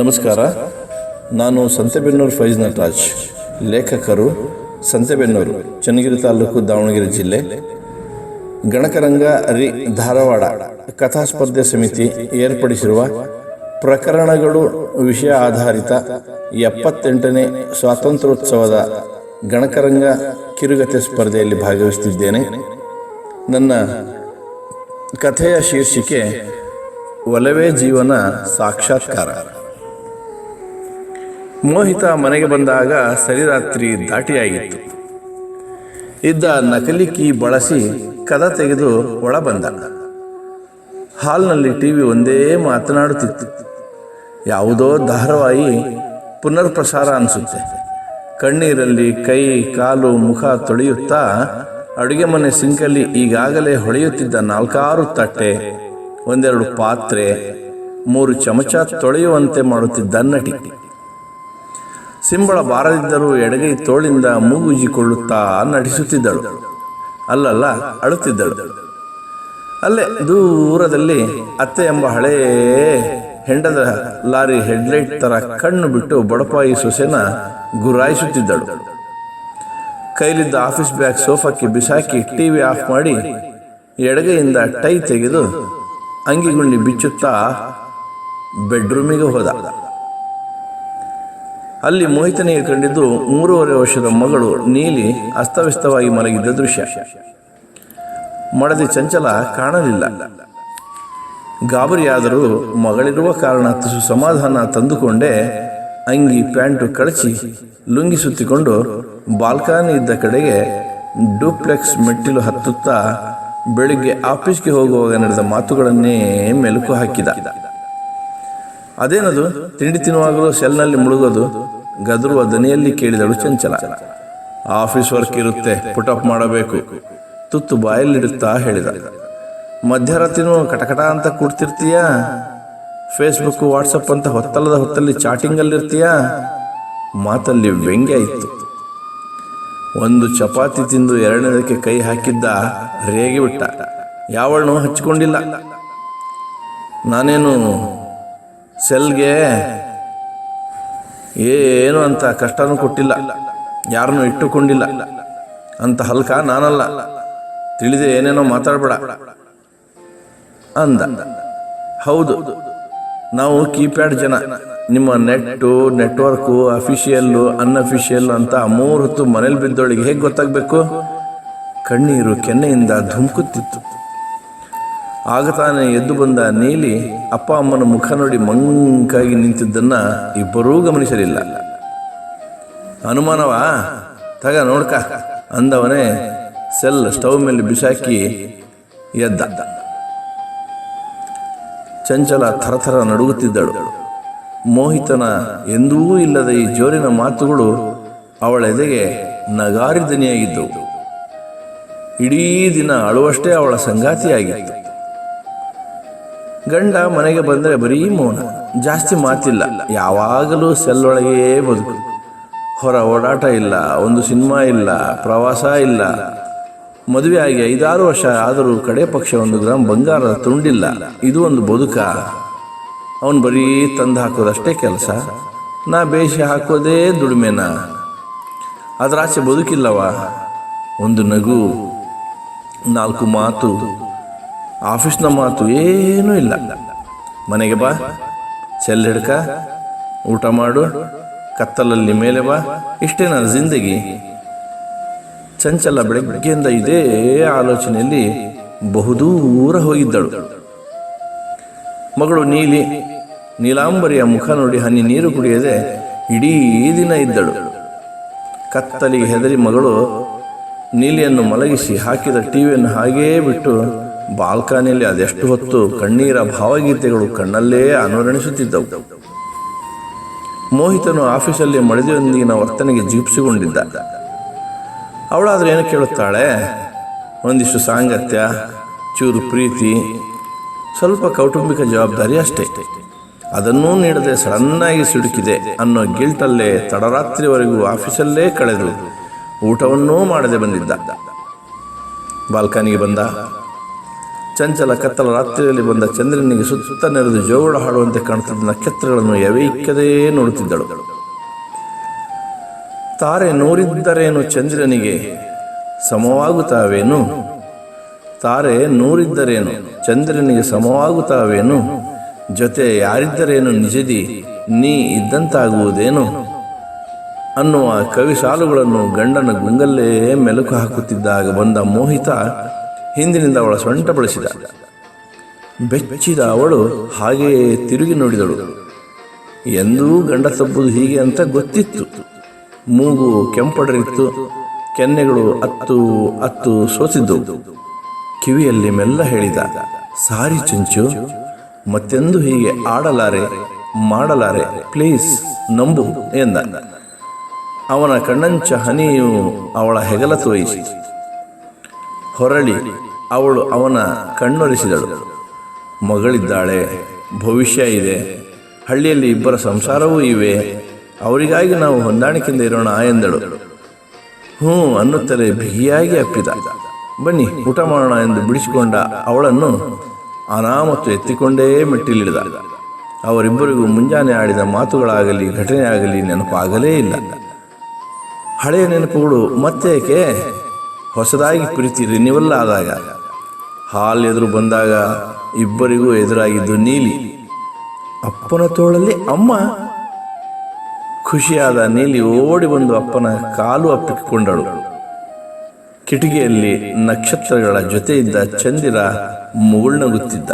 ನಮಸ್ಕಾರ. ನಾನು ಸಂತೆಬೆನ್ನೂರು ಫೈಜ್ ನಟರಾಜ್ ಲೇಖಕರು ಸಂತೆಬೆನ್ನೂರು, ಚನ್ನಗಿರಿ ತಾಲೂಕು ದಾವಣಗೆರೆ ಜಿಲ್ಲೆ, ಗಣಕರಂಗ ರಿ ಧಾರವಾಡ ಕಥಾಸ್ಪರ್ಧೆ ಸಮಿತಿ ಏರ್ಪಡಿಸಿರುವ ಪ್ರಕರಣಗಳು ವಿಷಯ ಆಧಾರಿತ ಎಪ್ಪತ್ತೆಂಟನೇ ಸ್ವಾತಂತ್ರ್ಯೋತ್ಸವದ ಗಣಕರಂಗ ಕಿರುಗತೆ ಸ್ಪರ್ಧೆಯಲ್ಲಿ ಭಾಗವಹಿಸುತ್ತಿದ್ದೇನೆ. ನನ್ನ ಕಥೆಯ ಶೀರ್ಷಿಕೆ, ಒಲವೇ ಜೀವನ ಸಾಕ್ಷಾತ್ಕಾರ. ಮೋಹಿತ ಮನೆಗೆ ಬಂದಾಗ ಸರಿರಾತ್ರಿ ದಾಟಿಯಾಗಿತ್ತು. ಇದ್ದ ನಕಲಿ ಕೀ ಬಳಸಿ ಕದ ತೆಗೆದು ಒಳ ಬಂದ. ಹಾಲ್ನಲ್ಲಿ ಟಿವಿ ಒಂದೇ ಮಾತನಾಡುತ್ತಿತ್ತು. ಯಾವುದೋ ಧಾರಾವಾಹಿ ಪುನರ್ ಪ್ರಸಾರ ಅನಿಸುತ್ತೆ. ಕಣ್ಣೀರಲ್ಲಿ ಕೈ, ಕಾಲು, ಮುಖ ತೊಳೆಯುತ್ತಾ ಅಡುಗೆ ಮನೆ ಸಿಂಕಲ್ಲಿ ಈಗಾಗಲೇ ಹೊಳೆಯುತ್ತಿದ್ದ ನಾಲ್ಕಾರು ತಟ್ಟೆ, ಒಂದೆರಡು ಪಾತ್ರೆ, ಮೂರು ಚಮಚ ತೊಳೆಯುವಂತೆ ಮಾಡುತ್ತಿದ್ದ ನಟಿ. ಸಿಂಬಳ ಬಾರದಿದ್ದರೂ ಎಡಗೈ ತೋಳಿಂದ ಮೂಗುಜಿಕೊಳ್ಳುತ್ತಾ ನಟಿಸುತ್ತಿದ್ದಳು. ಅಲ್ಲಲ್ಲ, ಅಳುತ್ತಿದ್ದಳು. ಅಲ್ಲೇ ದೂರದಲ್ಲಿ ಅತ್ತೆ ಎಂಬ ಹಳೇ ಹೆಂಡದ ಲಾರಿ ಹೆಡ್ಲೈಟ್ ತರ ಕಣ್ಣು ಬಿಟ್ಟು ಬಡಪಾಯಿ ಸೊಸೆನ ಗುರಾಯಿಸುತ್ತಿದ್ದಳು. ಕೈಲಿದ್ದ ಆಫೀಸ್ ಬ್ಯಾಗ್ ಸೋಫಾಕ್ಕೆ ಬಿಸಾಕಿ ಟಿವಿ ಆಫ್ ಮಾಡಿ ಎಡಗೈಯಿಂದ ಟೈ ತೆಗೆದು ಅಂಗಿಗುಂಡಿ ಬಿಚ್ಚುತ್ತಾ ಬೆಡ್ರೂಮಿಗೆ ಹೋದ. ಅಲ್ಲಿ ಮೋಹಿತನಿಗೆ ಕಂಡಿದ್ದು ಮೂರುವರೆ ವರ್ಷದ ಮಗಳು ನೀಲಿ ಅಸ್ತವ್ಯಸ್ತವಾಗಿ ಮಲಗಿದ್ದ ದೃಶ್ಯ. ಮಡದಿ ಚಂಚಲ ಕಾಣಲಿಲ್ಲ. ಗಾಬರಿಯಾದರೂ ಮಗಳಿರುವ ಕಾರಣ ತುಸು ಸಮಾಧಾನ ತಂದುಕೊಂಡೇ ಅಂಗಿ ಪ್ಯಾಂಟು ಕಳಚಿ ಲುಂಗಿ ಸುತ್ತಿಕೊಂಡು ಬಾಲ್ಕನಿ ಇದ್ದ ಕಡೆಗೆ ಡೂಪ್ಲೆಕ್ಸ್ ಮೆಟ್ಟಿಲು ಹತ್ತುತ್ತಾ ಬೆಳಿಗ್ಗೆ ಆಫೀಸ್ಗೆ ಹೋಗುವಾಗ ನಡೆದ ಮಾತುಗಳನ್ನೇ ಮೆಲುಕು ಹಾಕಿದ. ಅದೇನದು? ತಿಂಡಿ ತಿನ್ನುವಾಗಲೂ ಸೆಲ್ನಲ್ಲಿ ಮುಳುಗೋದು? ಗದರುವ ದನಿಯಲ್ಲಿ ಕೇಳಿದಳು ಚಂಚಲ. ಆಫೀಸ್ ವರ್ಕ್ ಇರುತ್ತೆ ಪುಟಪ್ ಮಾಡಬೇಕು. ತುತ್ತು ಬಾಯಲ್ಲಿಡುತ್ತಾ ಹೇಳಿದ. ಮಧ್ಯರಾತ್ರಿನೂ ಕಟಕಟ ಅಂತ ಕೂಡ್ತಿರ್ತೀಯ? ಫೇಸ್ಬುಕ್ ವಾಟ್ಸಪ್ ಅಂತ ಹೊತ್ತಲ್ಲದ ಹೊತ್ತಲ್ಲಿ ಚಾಟಿಂಗಲ್ಲಿರ್ತೀಯ? ಮಾತಲ್ಲಿ ವ್ಯಂಗ್ಯ ಇತ್ತು. ಒಂದು ಚಪಾತಿ ತಿಂದು ಎರಡನೇದಕ್ಕೆ ಕೈ ಹಾಕಿದ್ದ ರೇಗಿ ಬಿಟ್ಟ. ಯಾವಳನ್ನು ಹಚ್ಕೊಂಡಿಲ್ಲ ನಾನೇನು ಸೆಲ್ಗೆ ಏನು ಅಂತ ಕಷ್ಟನೂ ಕೊಟ್ಟಿಲ್ಲ, ಯಾರನ್ನು ಇಟ್ಟುಕೊಂಡಿಲ್ಲ. ಅಂತ ಹಲ್ಕ ನಾನಲ್ಲ, ತಿಳಿದೆ ಏನೇನೋ ಮಾತಾಡಬೇಡ ಅಂದ. ಹೌದು, ನಾವು ಕೀಪ್ಯಾಡ್ ಜನ, ನಿಮ್ಮ ನೆಟ್ಟು, ನೆಟ್ವರ್ಕು, ಅಫಿಷಿಯಲ್ಲು ಅನ್ಅಫಿಷಿಯಲ್ ಅಂತ ಮೂರು ಹೊತ್ತು ಮನೇಲಿ ಬಿದ್ದೋಳಿಗೆ ಹೇಗೆ ಗೊತ್ತಾಗಬೇಕು? ಕಣ್ಣೀರು ಕೆನ್ನೆಯಿಂದ ಧುಮುಕುತ್ತಿತ್ತು. ಆಗ ತಾನೇ ಎದ್ದು ಬಂದ ನೀಲಿ ಅಪ್ಪ ಅಮ್ಮನ ಮುಖ ನೋಡಿ ಮಂಕಾಗಿ ನಿಂತಿದ್ದನ್ನ ಇಬ್ಬರೂ ಗಮನಿಸಲಿಲ್ಲ. ಅನುಮಾನವಾ ತಗ ನೋಡ್ಕ, ಅಂದವನೇ ಸೆಲ್ ಸ್ಟವ್ ಮೇಲೆ ಬಿಸಾಕಿ ಎದ್ದ. ಚಂಚಲ ಥರಥರ ನಡುಗುತ್ತಿದ್ದಳು. ಮೋಹಿತನ ಎಂದೂ ಇಲ್ಲದ ಈ ಜೋರಿನ ಮಾತುಗಳು ಅವಳ ಎದೆಗೆ ನಗಾರಿ ದನಿಯಾಗಿದ್ದವು ಇಡೀ ದಿನ ಅಳುವಷ್ಟೇ ಅವಳ ಸಂಗಾತಿಯಾಗಿತ್ತು. ಗಂಡ ಮನೆಗೆ ಬಂದರೆ ಬರೀ ಮೌನ. ಜಾಸ್ತಿ ಮಾತಿಲ್ಲ. ಯಾವಾಗಲೂ ಸೆಲ್ಲೊಳಗೇ ಬದುಕು. ಹೊರ ಓಡಾಟ ಇಲ್ಲ, ಒಂದು ಸಿನಿಮಾ ಇಲ್ಲ, ಪ್ರವಾಸ ಇಲ್ಲ. ಮದುವೆ ಆಗಿ ಐದಾರು ವರ್ಷ ಆದರೂ ಕಡೆ ಪಕ್ಷ ಒಂದು ಗ್ರಾಮ್ ಬಂಗಾರದ ತುಂಡಿಲ್ಲ. ಇದು ಒಂದು ಬದುಕ. ಅವನು ಬರೀ ತಂದು ಹಾಕೋದಷ್ಟೇ ಕೆಲಸ. ನಾ ಬೇಷ ಹಾಕೋದೇ ದುಡಿಮೆನ. ಅದರಾಚೆ ಬದುಕಿಲ್ಲವ. ಒಂದು ನಗು, ನಾಲ್ಕು ಮಾತು. ಆಫೀಸ್ನ ಮಾತು ಏನೂ ಇಲ್ಲ. ಮನೆಗೆ ಬಾ ಸೆಲ್ ಹಿಡ್ಕ, ಊಟ ಮಾಡು, ಕತ್ತಲಲ್ಲಿ ಮೇಲೆ ಬಾ, ಇಷ್ಟೇ ನನ್ನ ಜಿಂದಗಿ. ಚಂಚಲ ಬೆಳಗ್ಗೆಯಿಂದ ಇದೇ ಆಲೋಚನೆಯಲ್ಲಿ ಬಹುದೂರ ಹೋಗಿದ್ದಳು. ಮಗಳು ನೀಲಿ, ನೀಲಾಂಬರಿಯ ಮುಖ ನೋಡಿ ಹನಿ ನೀರು ಕುಡಿಯದೆ ಇಡೀ ದಿನ ಇದ್ದಳು. ಕತ್ತಲಿಗೆ ಹೆದರಿ ಮಗಳು ನೀಲಿಯನ್ನು ಮಲಗಿಸಿ ಹಾಕಿದ ಟಿವಿಯನ್ನು ಹಾಗೇ ಬಿಟ್ಟು ಬಾಲ್ಕನಿಯಲ್ಲಿ ಅದೆಷ್ಟು ಹೊತ್ತು ಕಣ್ಣೀರ ಭಾವಗೀತೆಗಳು ಕಣ್ಣಲ್ಲೇ ಅನುರಣಿಸುತ್ತಿದ್ದವು. ಮೋಹಿತನು ಆಫೀಸಲ್ಲಿ ಮಳೆದಿಯೊಂದಿಗಿನ ವರ್ತನೆಗೆ ಜಿಗುಪ್ಸಿಕೊಂಡಿದ್ದ. ಅವಳಾದ್ರೆ ಏನು ಕೇಳುತ್ತಾಳೆ? ಒಂದಿಷ್ಟು ಸಾಂಗತ್ಯ, ಚೂರು ಪ್ರೀತಿ, ಸ್ವಲ್ಪ ಕೌಟುಂಬಿಕ ಜವಾಬ್ದಾರಿ ಅಷ್ಟೇ. ಅದನ್ನೂ ನೀಡದೆ ಸಡನ್ನಾಗಿ ಸಿಡುಕಿದೆ ಅನ್ನೋ ಗಿಲ್ಟಲ್ಲೇ ತಡರಾತ್ರಿವರೆಗೂ ಆಫೀಸಲ್ಲೇ ಕಳೆದು ಊಟವನ್ನೂ ಮಾಡದೆ ಬಂದಿದ್ದ. ಬಾಲ್ಕನಿಗೆ ಬಂದ. ಚಂಚಲ ಕತ್ತಲ ರಾತ್ರಿಯಲ್ಲಿ ಬಂದ ಚಂದ್ರನಿಗೆ ಸುತ್ತ ನೆರೆದು ಜೋಗುಳ ಹಾಡುವಂತೆ ಕಾಣುತ್ತಿದ್ದ ನಕ್ಷತ್ರಗಳನ್ನು ಎವೈಕ್ಯದೇ ನೋಡುತ್ತಿದ್ದಳು. ತಾರೆ ನೂರಿದ್ದರೇನು ಚಂದ್ರನಿಗೆ? ಸಮವಾಗುತ್ತಾವೇನು? ತಾರೆ ನೂರಿದ್ದರೇನು? ಚಂದ್ರನಿಗೆ ಸಮವಾಗುತ್ತಾವೇನು? ಜೊತೆ ಯಾರಿದ್ದರೇನು ನಿಜದಿ? ನೀ ಇದ್ದಂತಾಗುವುದೇನು? ಅನ್ನುವ ಕವಿ ಸಾಲುಗಳನ್ನು ಗಂಡನ ಗುಂಗಲ್ಲೇ ಮೆಲುಕು ಹಾಕುತ್ತಿದ್ದಾಗ ಬಂದ ಮೋಹಿತ ಹಿಂದಿನಿಂದ ಅವಳ ಸೊಂಟ ಬಳಸಿದ ಬೆಚ್ಚಿದ ಅವಳು ಹಾಗೆಯೇ ತಿರುಗಿ ನೋಡಿದಳು. ಎಂದೂ ಗಂಡ ತಬ್ಬುದು ಹೀಗೆ ಅಂತ ಗೊತ್ತಿತ್ತು. ಮೂಗು ಕೆಂಪಡರಿತ್ತು, ಕೆನ್ನೆಗಳು ಅತ್ತು ಅತ್ತು ಸೋತಿದ್ದವು. ಕಿವಿಯಲ್ಲಿ ಮೆಲ್ಲ ಹೇಳಿದ, ಸಾರಿ ಚುಂಚು, ಮತ್ತೆಂದು ಹೀಗೆ ಆಡಲಾರೆ, ಮಾಡಲಾರೆ, ಪ್ಲೀಸ್ ನಂಬು ಎಂದ. ಅವನ ಕಣ್ಣಂಚ ಹನಿಯು ಅವಳ ಹೆಗಲ ತೋಯಿಸಿ ಹೊರಳಿ ಅವಳು ಅವನ ಕಣ್ಣೊರೆಸಿದಳು. ಮಗಳಿದ್ದಾಳೆ, ಭವಿಷ್ಯ ಇದೆ, ಹಳ್ಳಿಯಲ್ಲಿ ಇಬ್ಬರ ಸಂಸಾರವೂ ಇವೆ, ಅವರಿಗಾಗಿ ನಾವು ಹೊಂದಾಣಿಕೆಯಿಂದ ಇರೋಣ ಎಂದಳು. ಹ್ಞೂ ಅನ್ನುತ್ತಲೇ ಬಿಗಿಯಾಗಿ ಅಪ್ಪಿದ. ಬನ್ನಿ, ಊಟ ಮಾಡೋಣ ಎಂದು ಬಿಡಿಸಿಕೊಂಡ ಅವಳನ್ನು ಅನಾಮತ್ತು ಎತ್ತಿಕೊಂಡೇ ಮೆಟ್ಟಿಲಿಳಿದ ಅವರಿಬ್ಬರಿಗೂ ಮುಂಜಾನೆ ಆಡಿದ ಮಾತುಗಳಾಗಲಿ ಆಗಲಿ ನೆನಪಾಗಲೇ ಇಲ್ಲ. ಹಳೆಯ ನೆನಪುಗಳು ಮತ್ತೇಕೆ? ಹೊಸದಾಗಿ ಪ್ರೀತಿ ರಿನಿವಲ್ ಆದಾಗ, ಹಾಲ್ ಎದುರು ಬಂದಾಗ ಇಬ್ಬರಿಗೂ ಎದುರಾಗಿದ್ದು ನೀಲಿ. ಅಪ್ಪನ ತೋಳಲ್ಲಿ ಅಮ್ಮ. ಖುಷಿಯಾದ ನೀಲಿ ಓಡಿ ಬಂದು ಅಪ್ಪನ ಕಾಲು ಅಪ್ಪಿಕೊಂಡಳು. ಕಿಟಿಗೆಯಲ್ಲಿ ನಕ್ಷತ್ರಗಳ ಜೊತೆಯಿದ್ದ ಚಂದಿರ ಮುಗುಳ್ನಗುತ್ತಿದ್ದ.